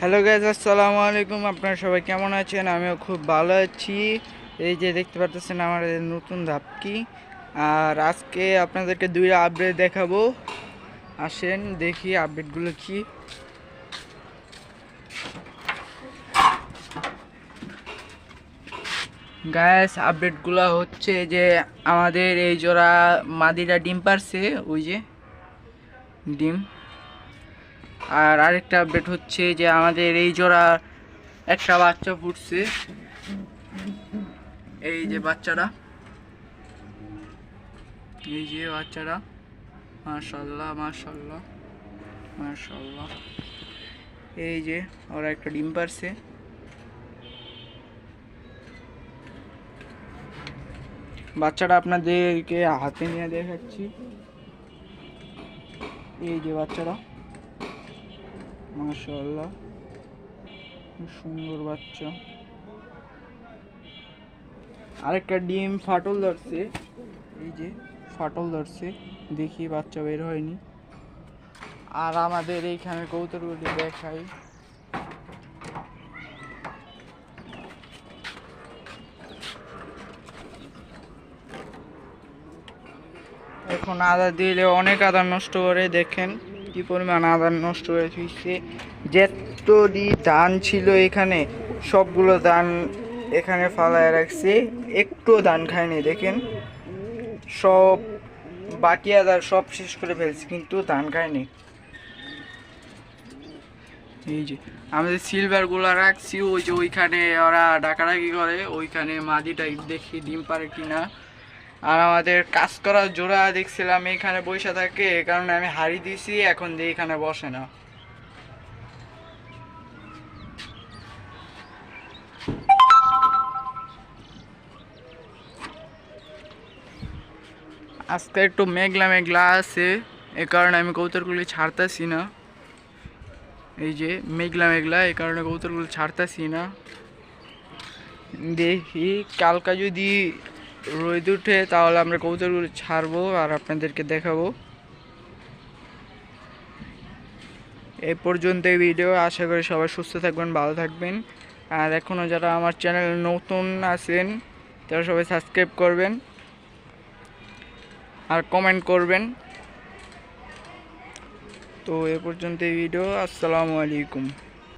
Hello guys আসসালামু আলাইকুম। আপনারা সবাই কেমন আছেন? আমিও খুব ভালো আছি। এই যে দেখতে পারতেছেন আমার নতুন ধাপকি। আর আজকে আপনাদেরকে দুইটা আপডেট দেখাবো। আসেন, দেখি আপডেটগুলো কি। গ্যাস আপডেটগুলো হচ্ছে যে আমাদের এই জোড়া মাদিরা ডিম পারছে, ওই যে ডিম। আর আরেকটা আপডেট হচ্ছে যে আমাদের এই জোড়া একটা বাচ্চা ফুটছে। এই যে বাচ্চারা এই যে বাচ্চারা মাশাল্লাহ মাশাল্লাহ মাশাল্লাহ এই যে ওরা একটা ডিম পারছে। বাচ্চাটা আপনাদেরকে হাতে নিয়ে দেখাচ্ছি। এই যে বাচ্চাটা। মাশাআল্লাহ। খুব সুন্দর বাচ্চা। আরেকটা ডিম ফাটল ধরছে। এই যে ফাটল ধরছে। দেখি বাচ্চা বের হয়নি। আর আমাদের এইখানে কৌতরগুলি দেখাই। এখন আদা দিলে অনেক আদা নষ্ট করে, দেখেন। কি পরিমাণ আদা নষ্ট হয়ে থুইছে যেতটি ধান ছিল এখানে, সবগুলো ধান এখানে ফালায় রাখছে। একটু ধান খায়নি, দেখেন। সব বাকি আদার সব শেষ করে ফেলছে, কিন্তু ধান খায়নি। এই যে, আমাদের সিলভারগুলা রাখছি, ওই যে ওইখানে ওরা ডাকাডাকি করে, ওইখানে মাদিটা দেখি ডিম পারে কিনা। আর আমাদের কাজ করার জোড়া দেখছিলাম এখানে বসে থাকে, এ কারণে আমি হাড়ি দিছি, এখন দিয়ে এখানে বসে না। আজকে একটু মেঘলা মেঘলা আছে, এ কারণে আমি কৌতরগুলি ছাড়তেছি না। এই যে মেঘলা মেঘলা এই কারণে কৌতরগুলি ছাড়তেছি না। দেখি, কালকা যদি রোদ উঠে, তাহলে আমরা কবুতরগুলো ছাড়বো আর আপনাদেরকে দেখাবো। এই পর্যন্ত এই ভিডিও। আশা করি সবাই সুস্থ থাকবেন, ভালো থাকবেন। আর এখনও যারা আমার চ্যানেল নতুন আছেন, তারা সবাই সাবস্ক্রাইব করবেন আর কমেন্ট করবেন। তো এ পর্যন্ত এই ভিডিও। আসসালামু আলাইকুম।